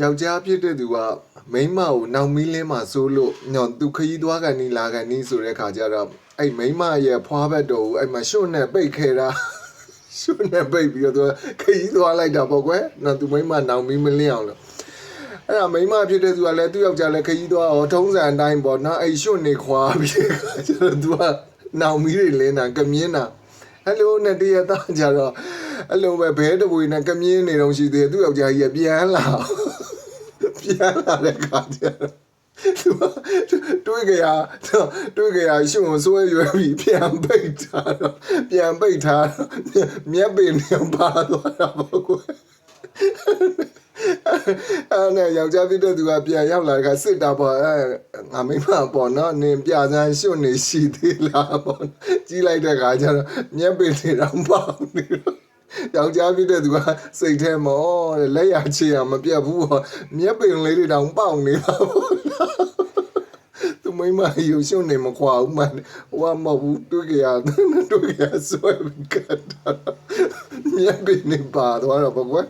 ယောက်ျားဖြစ်တဲ့သူကမိန်းမကိုနောက်မီးလင်းမှာစိုးလို့ညောသူခရီးသွားကန်နီလာကန်နီဆိုတဲ့ခါကျတော့အဲ့မိန်းမရဲ့ဖွားဘက်တော်ကိုအဲ့မှာရှုံနဲ့ပိတ်ခဲတာရှုံနဲ့ပိတ်ပြီးတော့သူခရီးသွားလိုက်တာပေါ့ကွယ်နော်သူမိန်းမနောက်မီးမလင်းအောင်လို့အဲ့ဒါမိန်းမဖြစ်တဲ့သူကလည်းသူ့ယောက်ျားလည်းခရီးသွားအောင်ထုံးစံအတိုင်းပေါ့နော်အဲ့ရှုံနေခွာပြီးတဲ့ခါကျတော့သူကနောက်မီးတွေလင်းတာကမြင်းတာအဲ့လိုနဲ့တရသားကြတော့အဲ့လိုပဲဘဲတပွေနဲ့ကမြင်းနေတော့ရှိသေးတယ်သူ့ယောက်ျားကြီးကပြန်လာ ပြန်လာတဲ့ခါကျတော့သူကတွေးကြရတွေးကြရရှုံဆွဲရွယ်ပြီးပြန်ပိတ်ထားတော့ပြန်ပိတ်ထားတော့မျက်ပင်နဲ့ပါသွားတာပေါ့ကွယ်အဲ့နဲ့ယောက်ျားဖြစ်တဲ့သူကပြန်ရောက်လာတဲ့ခါစစ်တာပေါ့အဲငါမိမပေါ့နော်နင်ပြစမ်းရှုံနေရှိသေးလားပေါ့ကြီးလိုက်တဲ့ခါကျတော့မျက်ပင်တွေတော့ပေါက်နေတော့ ယောက်ျားဖြစ်တဲ့သူကစိတ်ထဲမှာဩတဲ့လက်ရချေရမပြတ်ဘူးဟောမျက်ပင်လေးတွေတောင်ပေါက်နေတာပေါ့သူမိမရုပ်ရှင်နေမခွာဘူးမှဟိုကမဟုတ်ဘူးတွေ့ကြရတွေ့ကြရဆွဲပြီးကတ်တာမျက်ပင်နေပါသွားတော့ပေါ့ကွယ်